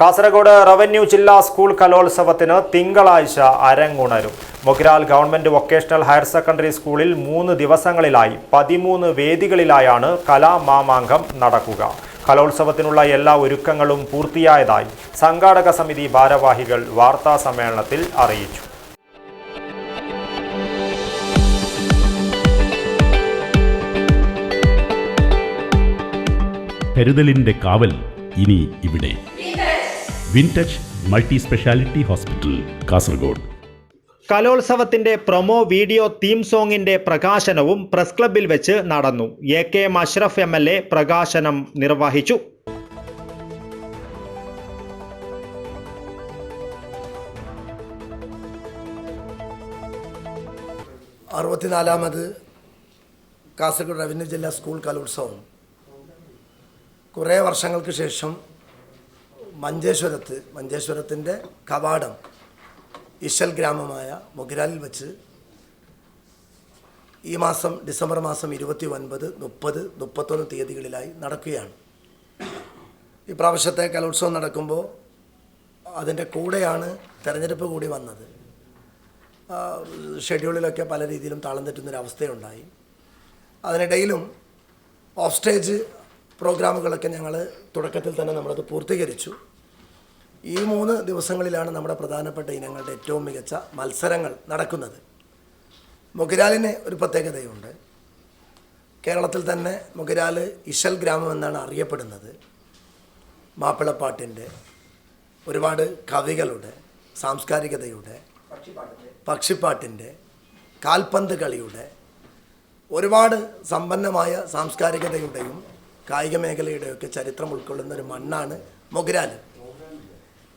Kasaragod revenue ജില്ലാ school കലോത്സവത്തിന് തിങ്കളാഴ്ച അരങ്ങുണരും. Mogral government vocational higher secondary സ്കൂളിൽ മൂന്ന് ദിവസങ്ങളിലായി പതിമൂന്ന് വേദികളിലായാണ് കലാമാമാങ്കം നടക്കുക. കലോത്സവത്തിനുള്ള എല്ലാ ഒരുക്കങ്ങളും പൂർത്തിയായതായി സംഘാടക സമിതി ഭാരവാഹികൾ വാർത്താ സമ്മേളനത്തിൽ അറിയിച്ചു. കരുതലിന്റെ കാവൽ ഇനി ഇവിടെ. Wintouch multi speciality hospital Kasaragod. കലോത്സവത്തിന്റെ promo video theme സോങ്ങിന്റെ പ്രകാശനവും പ്രസ് ക്ലബിൽ വെച്ച് നടന്നു. A K M Ashraf M L A പ്രകാശനം നിർവഹിച്ചു. അറുപത്തിനാലാമത് കാസർഗോഡ് റവന്യൂ ജില്ലാ സ്കൂൾ കലോത്സവം. കുറേ വർഷങ്ങൾക്ക് ശേഷം മഞ്ചേശ്വരത്ത് മഞ്ചേശ്വരത്തിന്റെ കവാടം ഇശൽ ഗ്രാമമായ മൊഗിരാലിൽ വെച്ച് ഈ മാസം ഡിസംബർ മാസം ഇരുപത്തി ഒൻപത് മുപ്പത് മുപ്പത്തൊന്ന് തീയതികളിലായി നടക്കുകയാണ്. ഈ പ്രാവശ്യത്തെ കലോത്സവം നടക്കുമ്പോൾ അതിന്റെ കൂടെയാണ് തെരഞ്ഞെടുപ്പ് കൂടി വന്നത്. ഷെഡ്യൂളിലൊക്കെ പല രീതിയിലും താളം തെറ്റുന്നൊരവസ്ഥയുണ്ടായി. അതിനിടയിലും ഓഫ് സ്റ്റേജ് പ്രോഗ്രാമുകളൊക്കെ ഞങ്ങൾ തുടക്കത്തിൽ തന്നെ നമ്മളത് പൂർത്തീകരിച്ചു. ഈ മൂന്ന് ദിവസങ്ങളിലാണ് നമ്മുടെ പ്രധാനപ്പെട്ട ഇനങ്ങളുടെ ഏറ്റവും മികച്ച മത്സരങ്ങൾ നടക്കുന്നത്. മൊഗിരാലിന് ഒരു പ്രത്യേകതയുണ്ട്. കേരളത്തിൽ തന്നെ മൊഗിരാൽ ഇഷൽ ഗ്രാമം എന്നാണ് അറിയപ്പെടുന്നത്. മാപ്പിളപ്പാട്ടിന്റെ ഒരുപാട് കവികളുടെ സാംസ്കാരികതയുടെ പക്ഷിപ്പാട്ടിന്റെ കാൽപന്ത് കളിയുടെ ഒരുപാട് സമ്പന്നമായ സാംസ്കാരികതയുടെയും കായിക മേഖലയുടെയൊക്കെ ചരിത്രം ഉൾക്കൊള്ളുന്ന ഒരു മണ്ണാണ് മൊഗ്രാൽ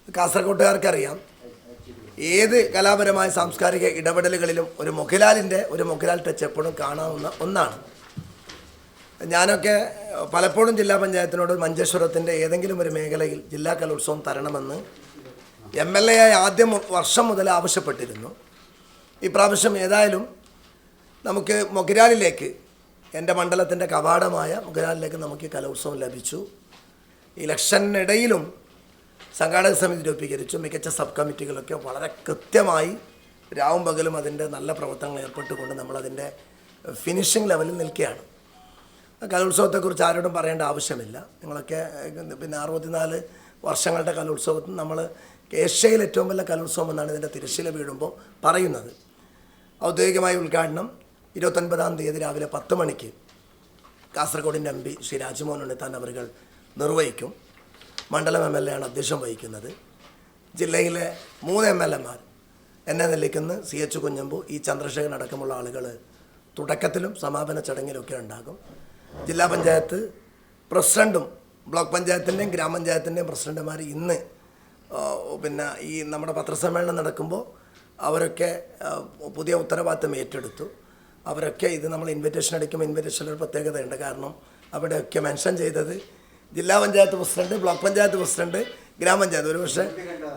കാസർഗോട്ടുകാർക്കറിയാം ഏത് കലാപരമായ സാംസ്കാരിക ഇടപെടലുകളിലും ഒരു മൊഗലാലിന്റെ ഒരു മൊഗലാൽ ടച്ച് എപ്പോഴും കാണാവുന്ന ഒന്നാണ്. ഞാനൊക്കെ പലപ്പോഴും ജില്ലാ പഞ്ചായത്തിനോട് മഞ്ചേശ്വരത്തിന്റെ ഏതെങ്കിലും ഒരു മേഖലയിൽ ജില്ലാ കലോത്സവം തരണമെന്ന് എം എൽ എ ആയി ആദ്യം വർഷം മുതൽ ആവശ്യപ്പെട്ടിരുന്നു. ഈ പ്രാവശ്യം ഏതായാലും നമുക്ക് മൊഗരാലിലേക്ക് എന്റെ മണ്ഡലത്തിന്റെ കവാടമായ മുഖലാലിലേക്ക് നമുക്ക് കലോത്സവം ലഭിച്ചു. ഇലക്ഷനിടയിലും സംഘാടക സമിതി രൂപീകരിച്ചു. മികച്ച സബ് കമ്മിറ്റികളൊക്കെ വളരെ കൃത്യമായി രാവും പകലും അതിന്റെ നല്ല പ്രവർത്തനങ്ങൾ ഏർപ്പെട്ടുകൊണ്ട് നമ്മളതിന്റെ ഫിനിഷിംഗ് ലെവലിൽ നിൽക്കുകയാണ്. കലോത്സവത്തെക്കുറിച്ച് ആരോടും പറയേണ്ട ആവശ്യമില്ല. നിങ്ങളൊക്കെ പിന്നെ അറുപത്തിനാല് വർഷങ്ങളുടെ കലോത്സവത്തിൽ നമ്മൾ ഏഷ്യയിൽ ഏറ്റവും വലിയ കലോത്സവം എന്നാണ് ഇതിന്റെ തിരശ്ശീല വീഴുമ്പോൾ പറയുന്നത്. ഔദ്യോഗികമായ ഉദ്ഘാടനം ഇരുപത്തൊൻപതാം തീയതി രാവിലെ പത്ത് മണിക്ക് കാസർഗോഡിന്റെ എം പി ശ്രീ രാജ്മോഹൻ ഉണ്ണിത്താൻ അവറുകൾ നിർവഹിക്കും. മണ്ഡലം എം എൽ എ ആണ് അധ്യക്ഷം വഹിക്കുന്നത്. ജില്ലയിലെ മൂന്ന് എം എൽ എമാർ എന്നെ നിലയ്ക്കുന്ന സി എച്ച് കുഞ്ഞമ്പു ഈ ചന്ദ്രശേഖരൻ അടക്കമുള്ള ആളുകൾ തുടക്കത്തിലും സമാപന ചടങ്ങിലൊക്കെ ഉണ്ടാകും. ജില്ലാ പഞ്ചായത്ത് പ്രസിഡന്റും ബ്ലോക്ക് പഞ്ചായത്തിന്റെയും ഗ്രാമപഞ്ചായത്തിന്റെയും പ്രസിഡന്റുമാർ ഇന്ന് പിന്നെ ഈ നമ്മുടെ പത്രസമ്മേളനം നടക്കുമ്പോൾ അവരൊക്കെ പുതിയ ഉത്തരവാദിത്തം ഏറ്റെടുത്തു. അവരൊക്കെ ഇത് നമ്മൾ ഇൻവിറ്റേഷൻ അടിക്കുമ്പോൾ ഇൻവിറ്റേഷനിൽ ഒരു പ്രത്യേകതയുണ്ട് കാരണം അവിടെയൊക്കെ മെൻഷൻ ചെയ്തത് ജില്ലാ panchayat president block panchayat president ഗ്രാമപഞ്ചായത്ത്. ഒരു പക്ഷേ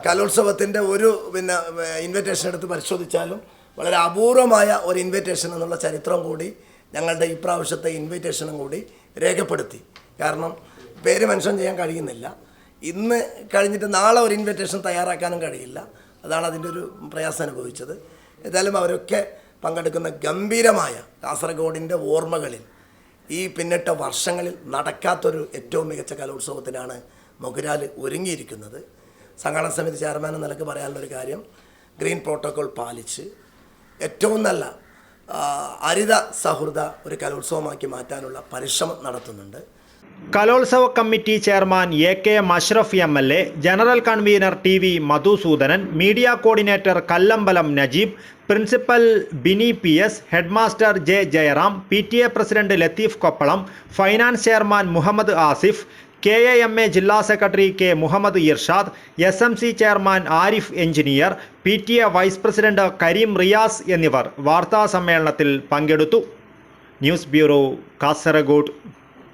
കലോത്സവത്തിന്റെ ഒരു പിന്നെ ഇൻവിറ്റേഷൻ എടുത്ത് പരിശോധിച്ചാലും വളരെ അപൂർവമായ ഒരു ഇൻവിറ്റേഷൻ എന്നുള്ള ചരിത്രം കൂടി ഞങ്ങളുടെ ഇപ്രാവശ്യത്തെ പ്രാവശ്യത്തെ ഇൻവിറ്റേഷനും കൂടി രേഖപ്പെടുത്തി. കാരണം പേര് മെൻഷൻ ചെയ്യാൻ കഴിയുന്നില്ല. ഇന്ന് കഴിഞ്ഞിട്ട് നാളെ ഒരു ഇൻവിറ്റേഷൻ തയ്യാറാക്കാനും കഴിയില്ല. അതാണ് അതിന്റെ ഒരു പ്രയാസം അനുഭവിച്ചത്. ഏതായാലും അവരൊക്കെ പങ്കെടുക്കുന്ന ഗംഭീരമായ കാസർഗോഡിന്റെ ഓർമ്മകളിൽ ഈ പിന്നിട്ട വർഷങ്ങളിൽ നടക്കാത്തൊരു ഏറ്റവും മികച്ച കലോത്സവത്തിനാണ് മൊഹുരാൽ ഒരുങ്ങിയിരിക്കുന്നത്. സംഘാടന സമിതി ചെയർമാൻ എന്ന നിലയ്ക്ക് പറയാനുള്ളൊരു കാര്യം ഗ്രീൻ പ്രോട്ടോകോൾ പാലിച്ച് ഏറ്റവും നല്ല അരിത സൗഹൃദ ഒരു കലോത്സവമാക്കി മാറ്റാനുള്ള പരിശ്രമം നടത്തുന്നുണ്ട്. കലോത്സവ committee chairman A K Mashraf M L A general convener T V Madhusoodanan media coordinator Kallambalam Najeeb principal Bini P S headmaster J Jayaram P T A president Latheef Koppalam finance chairman Muhammad Asif K A M A ജില്ലാ secretary K Muhammad Irshad S M C chairman Arif engineer P T A vice president Kareem Riyas എന്നിവർ വാർത്താ സമ്മേളനത്തിൽ പങ്കെടുത്തു. News bureau Kasaragod.